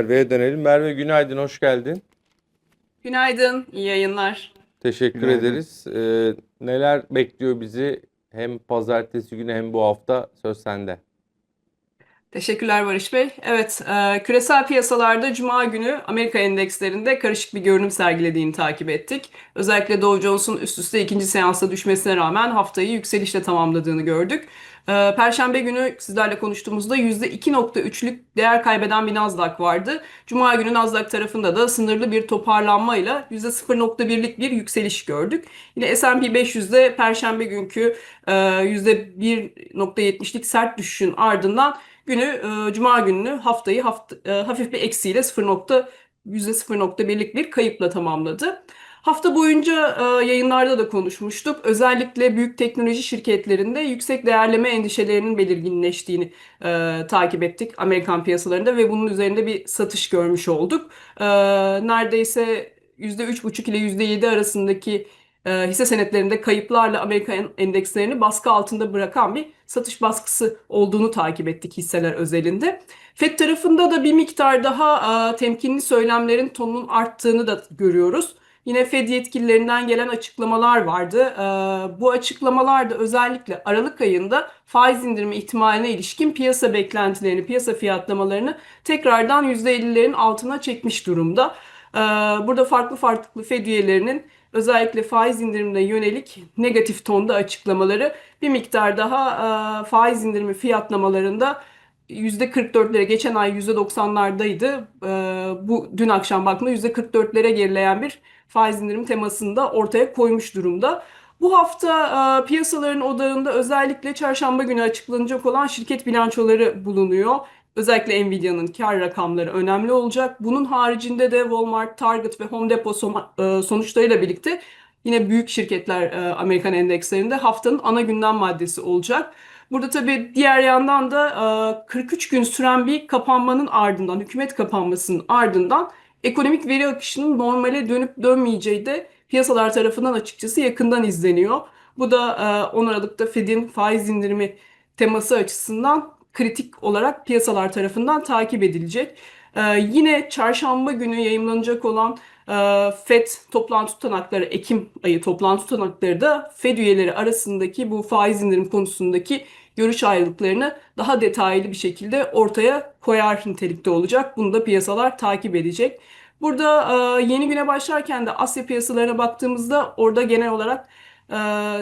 Merve'ye dönelim. Merve günaydın, hoş geldin. Günaydın, iyi yayınlar. Teşekkür Günaydın. ederiz. Ee, neler bekliyor bizi hem pazartesi günü hem bu hafta söz sende. Teşekkürler Barış Bey. Evet, e, küresel piyasalarda Cuma günü Amerika endekslerinde karışık bir görünüm sergilediğini takip ettik. Özellikle Dow Jones'un üst üste ikinci seansta düşmesine rağmen haftayı yükselişle tamamladığını gördük. E, Perşembe günü sizlerle konuştuğumuzda %2.3'lük değer kaybeden bir Nasdaq vardı. Cuma günü Nasdaq tarafında da sınırlı bir toparlanmayla %0.1'lik bir yükseliş gördük. Yine S&P 500'de Perşembe günkü e, %1.70'lik sert düşüşün ardından günü e, Cuma gününü haftayı hafta, e, hafif bir eksiyle 0. nokta- %0.1'lik bir kayıpla tamamladı. Hafta boyunca e, yayınlarda da konuşmuştuk. Özellikle büyük teknoloji şirketlerinde yüksek değerleme endişelerinin belirginleştiğini e, takip ettik Amerikan piyasalarında ve bunun üzerinde bir satış görmüş olduk. E, neredeyse %3,5 ile %7 arasındaki e, hisse senetlerinde kayıplarla Amerika en- endekslerini baskı altında bırakan bir satış baskısı olduğunu takip ettik hisseler özelinde. FED tarafında da bir miktar daha e, temkinli söylemlerin tonunun arttığını da görüyoruz. Yine FED yetkililerinden gelen açıklamalar vardı. E, bu açıklamalar da özellikle Aralık ayında faiz indirimi ihtimaline ilişkin piyasa beklentilerini, piyasa fiyatlamalarını tekrardan %50'lerin altına çekmiş durumda. E, burada farklı farklı FED üyelerinin özellikle faiz indirimine yönelik negatif tonda açıklamaları bir miktar daha e, faiz indirimi fiyatlamalarında %44'lere geçen ay %90'lardaydı. E, bu dün akşam baktığımda %44'lere gerileyen bir faiz indirim temasını da ortaya koymuş durumda. Bu hafta e, piyasaların odağında özellikle çarşamba günü açıklanacak olan şirket bilançoları bulunuyor. Özellikle Nvidia'nın kar rakamları önemli olacak. Bunun haricinde de Walmart, Target ve Home Depot e, sonuçlarıyla birlikte yine büyük şirketler e, Amerikan endekslerinde haftanın ana gündem maddesi olacak. Burada tabii diğer yandan da e, 43 gün süren bir kapanmanın ardından, hükümet kapanmasının ardından ekonomik veri akışının normale dönüp dönmeyeceği de piyasalar tarafından açıkçası yakından izleniyor. Bu da e, 10 Aralık'ta Fed'in faiz indirimi teması açısından kritik olarak piyasalar tarafından takip edilecek. Ee, yine çarşamba günü yayımlanacak olan e, FED toplantı tutanakları, Ekim ayı toplantı tutanakları da FED üyeleri arasındaki bu faiz indirim konusundaki görüş ayrılıklarını daha detaylı bir şekilde ortaya koyar nitelikte olacak. Bunu da piyasalar takip edecek. Burada e, yeni güne başlarken de Asya piyasalarına baktığımızda orada genel olarak e,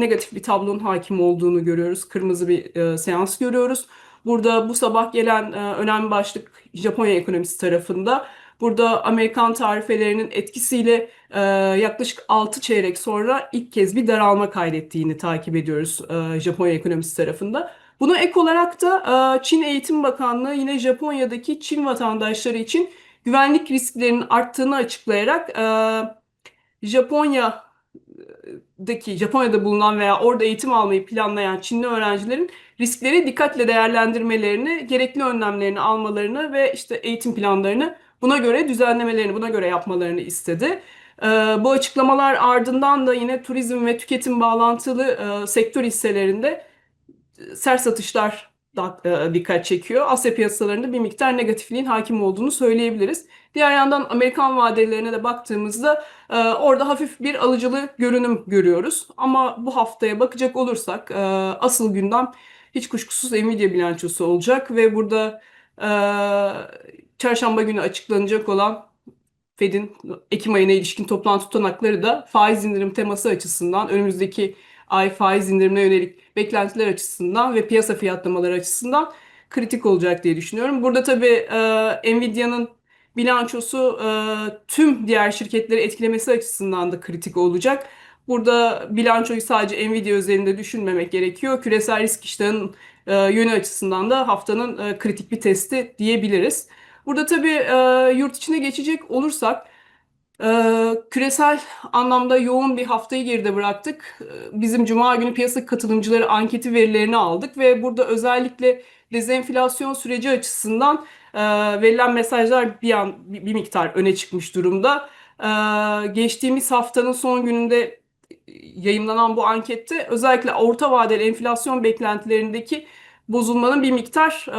negatif bir tablonun hakim olduğunu görüyoruz. Kırmızı bir e, seans görüyoruz. Burada bu sabah gelen e, önemli başlık Japonya ekonomisi tarafında. Burada Amerikan tarifelerinin etkisiyle e, yaklaşık 6 çeyrek sonra ilk kez bir daralma kaydettiğini takip ediyoruz e, Japonya ekonomisi tarafında. Buna ek olarak da e, Çin Eğitim Bakanlığı yine Japonya'daki Çin vatandaşları için güvenlik risklerinin arttığını açıklayarak e, Japonya'daki Japonya'da bulunan veya orada eğitim almayı planlayan Çinli öğrencilerin riskleri dikkatle değerlendirmelerini, gerekli önlemlerini almalarını ve işte eğitim planlarını buna göre düzenlemelerini, buna göre yapmalarını istedi. Ee, bu açıklamalar ardından da yine turizm ve tüketim bağlantılı e, sektör hisselerinde e, sert satışlar e, dikkat çekiyor. Asya piyasalarında bir miktar negatifliğin hakim olduğunu söyleyebiliriz. Diğer yandan Amerikan vadelerine de baktığımızda orada hafif bir alıcılı görünüm görüyoruz. Ama bu haftaya bakacak olursak asıl gündem hiç kuşkusuz Nvidia bilançosu olacak ve burada e, çarşamba günü açıklanacak olan Fed'in Ekim ayına ilişkin toplantı tutanakları da faiz indirim teması açısından önümüzdeki ay faiz indirimine yönelik beklentiler açısından ve piyasa fiyatlamaları açısından kritik olacak diye düşünüyorum. Burada tabii e, Nvidia'nın bilançosu e, tüm diğer şirketleri etkilemesi açısından da kritik olacak. Burada bilançoyu sadece Nvidia üzerinde düşünmemek gerekiyor. Küresel risk iştahının e, yönü açısından da haftanın e, kritik bir testi diyebiliriz. Burada tabii e, yurt içine geçecek olursak e, küresel anlamda yoğun bir haftayı geride bıraktık. E, Bizim Cuma günü piyasa katılımcıları anketi verilerini aldık ve burada özellikle dezenflasyon süreci açısından e, verilen mesajlar bir an bir bir miktar öne çıkmış durumda. E, Geçtiğimiz haftanın son gününde yayınlanan bu ankette özellikle orta vadeli enflasyon beklentilerindeki bozulmanın bir miktar e,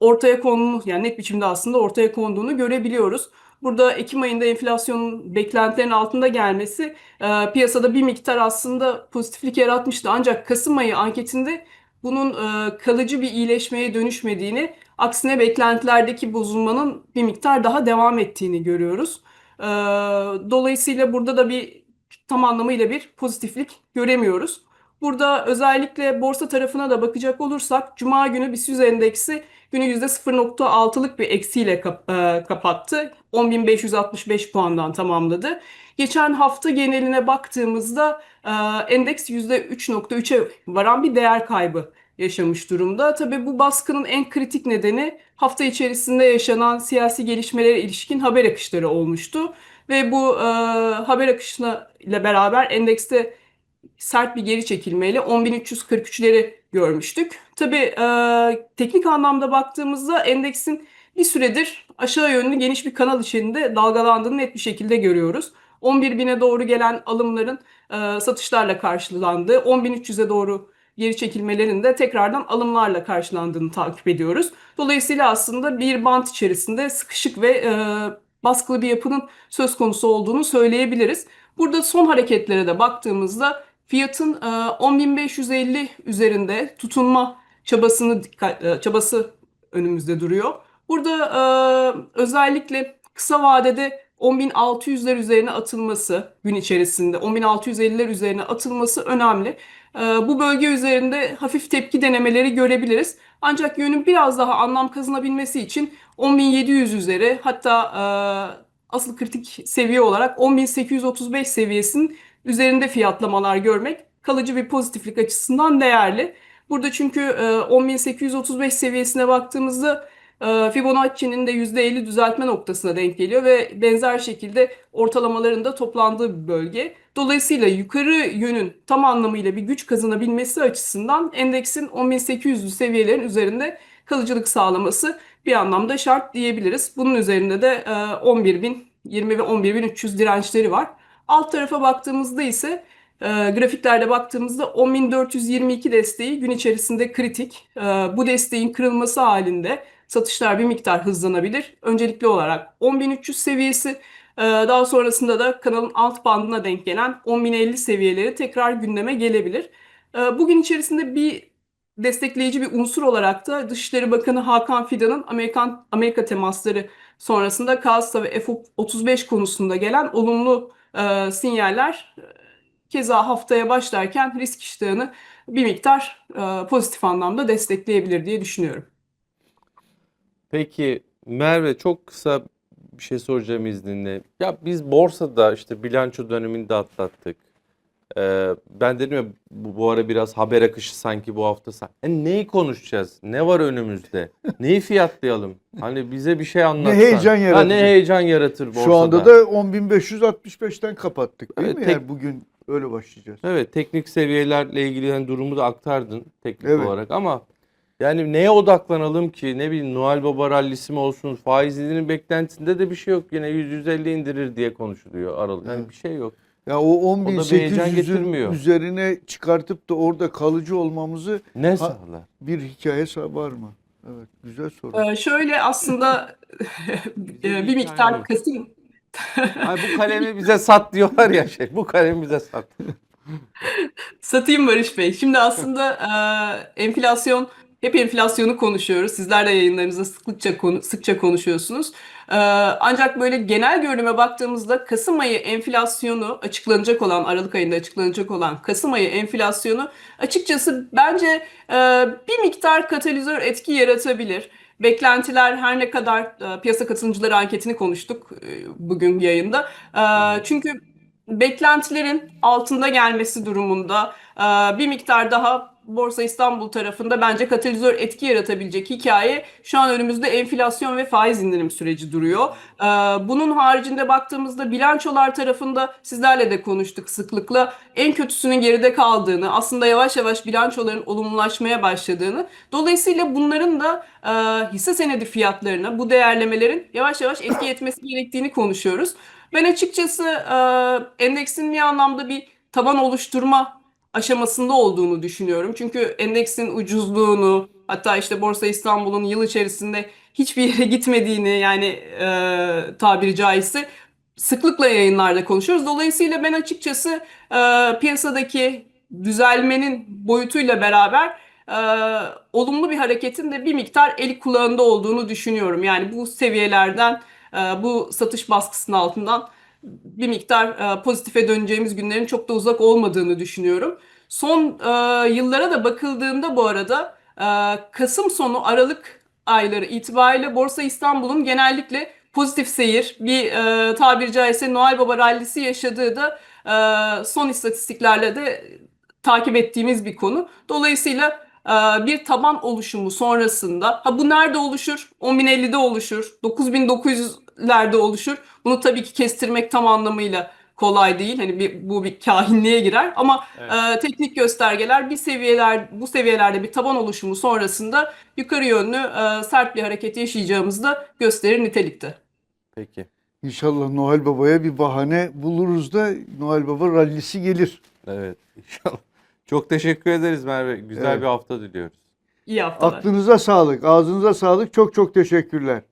ortaya konduğunu yani net biçimde aslında ortaya konduğunu görebiliyoruz. Burada Ekim ayında enflasyonun beklentilerin altında gelmesi e, piyasada bir miktar aslında pozitiflik yaratmıştı. Ancak Kasım ayı anketinde bunun e, kalıcı bir iyileşmeye dönüşmediğini, aksine beklentilerdeki bozulmanın bir miktar daha devam ettiğini görüyoruz. E, dolayısıyla burada da bir tam anlamıyla bir pozitiflik göremiyoruz. Burada özellikle borsa tarafına da bakacak olursak Cuma günü BIST endeksi günü %0.6'lık bir eksiyle kap- e, kapattı. 10.565 puandan tamamladı. Geçen hafta geneline baktığımızda e, endeks %3.3'e varan bir değer kaybı yaşamış durumda. Tabii bu baskının en kritik nedeni hafta içerisinde yaşanan siyasi gelişmelere ilişkin haber akışları olmuştu. Ve bu e, haber akışına ile beraber endekste sert bir geri çekilmeyle 10.343'leri görmüştük. Tabii e, teknik anlamda baktığımızda endeksin bir süredir aşağı yönlü geniş bir kanal içinde dalgalandığını net bir şekilde görüyoruz. 11.000'e doğru gelen alımların e, satışlarla karşılandığı, 10.300'e doğru geri çekilmelerin de tekrardan alımlarla karşılandığını takip ediyoruz. Dolayısıyla aslında bir bant içerisinde sıkışık ve e, baskılı bir yapının söz konusu olduğunu söyleyebiliriz. Burada son hareketlere de baktığımızda fiyatın e, 10.550 üzerinde tutunma çabasını e, çabası önümüzde duruyor. Burada e, özellikle kısa vadede 10.600'ler üzerine atılması gün içerisinde 10.650'ler üzerine atılması önemli. E, bu bölge üzerinde hafif tepki denemeleri görebiliriz. Ancak yönün biraz daha anlam kazanabilmesi için 10.700 üzeri hatta e, asıl kritik seviye olarak 10.835 seviyesinin üzerinde fiyatlamalar görmek kalıcı bir pozitiflik açısından değerli. Burada çünkü e, 10.835 seviyesine baktığımızda e, Fibonacci'nin de %50 düzeltme noktasına denk geliyor ve benzer şekilde ortalamaların da toplandığı bir bölge. Dolayısıyla yukarı yönün tam anlamıyla bir güç kazanabilmesi açısından endeksin 10.800 seviyelerin üzerinde kalıcılık sağlaması bir anlamda şart diyebiliriz. Bunun üzerinde de e, 11.020 ve 11.300 dirençleri var. Alt tarafa baktığımızda ise e, grafiklerde baktığımızda 10.422 desteği gün içerisinde kritik. E, bu desteğin kırılması halinde satışlar bir miktar hızlanabilir. Öncelikli olarak 10.300 seviyesi e, daha sonrasında da kanalın alt bandına denk gelen 10.050 seviyeleri tekrar gündeme gelebilir. E, bugün içerisinde bir destekleyici bir unsur olarak da Dışişleri Bakanı Hakan Fidan'ın Amerikan Amerika temasları sonrasında Kazsa ve F-35 konusunda gelen olumlu e, sinyaller e, keza haftaya başlarken risk iştahını bir miktar e, pozitif anlamda destekleyebilir diye düşünüyorum. Peki Merve çok kısa bir şey soracağım izninle. Ya biz borsada işte bilanço dönemini de atlattık. Ee, ben dedim ya bu, bu ara biraz haber akışı sanki bu hafta. san- E, neyi konuşacağız? Ne var önümüzde? Neyi fiyatlayalım? Hani bize bir şey anlatsan. heyecan Ha, ne heyecan yaratır borsada? Şu anda da 10.565'ten kapattık değil Evet, mi? tek- Yani bugün öyle başlayacağız. Evet teknik seviyelerle ilgili yani durumu da aktardın teknik Evet. olarak ama yani neye odaklanalım ki ne bileyim Noel Baba rallisi mi olsun faiz indirim beklentisinde de bir şey yok. Yine 100-150 indirir diye konuşuluyor Aralık. Yani Evet. bir şey yok. Ya o da bir heyecan 10.800'ün getirmiyor. üzerine çıkartıp da orada kalıcı olmamızı Ne sağlar? bir hikaye var mı? Evet, güzel soru. E, şöyle aslında e, bir miktar Kasım Ay bu kalemi bize sat diyorlar ya şey. Bu kalemi bize sat. Satayım Barış Bey. Şimdi aslında e, enflasyon, hep enflasyonu konuşuyoruz. Sizler de yayınlarınızda sıklıkça konu, sıkça konuşuyorsunuz. E, ancak böyle genel görünüme baktığımızda Kasım ayı enflasyonu açıklanacak olan, Aralık ayında açıklanacak olan Kasım ayı enflasyonu açıkçası bence e, bir miktar katalizör etki yaratabilir. Beklentiler her ne kadar e, piyasa katılımcıları anketini konuştuk e, bugün yayında. E, çünkü beklentilerin altında gelmesi durumunda e, bir miktar daha Borsa İstanbul tarafında bence katalizör etki yaratabilecek hikaye şu an önümüzde enflasyon ve faiz indirim süreci duruyor. E, Bunun haricinde baktığımızda bilançolar tarafında sizlerle de konuştuk sıklıkla. En kötüsünün geride kaldığını, aslında yavaş yavaş bilançoların olumlulaşmaya başladığını, dolayısıyla bunların da e, hisse senedi fiyatlarına, bu değerlemelerin yavaş yavaş etki etmesi gerektiğini konuşuyoruz. Ben açıkçası e, endeksin bir anlamda bir taban oluşturma aşamasında olduğunu düşünüyorum. Çünkü endeksin ucuzluğunu hatta işte Borsa İstanbul'un yıl içerisinde hiçbir yere gitmediğini yani e, tabiri caizse sıklıkla yayınlarda konuşuyoruz. Dolayısıyla ben açıkçası e, piyasadaki düzelmenin boyutuyla beraber e, olumlu bir hareketin de bir miktar eli kulağında olduğunu düşünüyorum. Yani bu seviyelerden, e, bu satış baskısının altından bir miktar e, pozitife döneceğimiz günlerin çok da uzak olmadığını düşünüyorum. Son e, yıllara da bakıldığında bu arada e, Kasım sonu Aralık ayları itibariyle Borsa İstanbul'un genellikle pozitif seyir, bir e, tabiri caizse Noel Baba rallisi yaşadığı da son istatistiklerle de takip ettiğimiz bir konu. Dolayısıyla bir taban oluşumu sonrasında, ha bu nerede oluşur? 10.050'de oluşur, 9.900'lerde oluşur. Bunu tabii ki kestirmek tam anlamıyla kolay değil. Hani bir, bu bir kahinliğe girer ama Evet. e, teknik göstergeler bir seviyeler bu seviyelerde bir taban oluşumu sonrasında yukarı yönlü e, sert bir hareket yaşayacağımızı da gösterir nitelikte. Peki. İnşallah Noel Baba'ya bir bahane buluruz da Noel Baba rallisi gelir. Evet. İnşallah. Çok teşekkür ederiz Merve. Güzel Evet. bir hafta diliyoruz. İyi haftalar. Aklınıza sağlık, ağzınıza sağlık. Çok çok teşekkürler.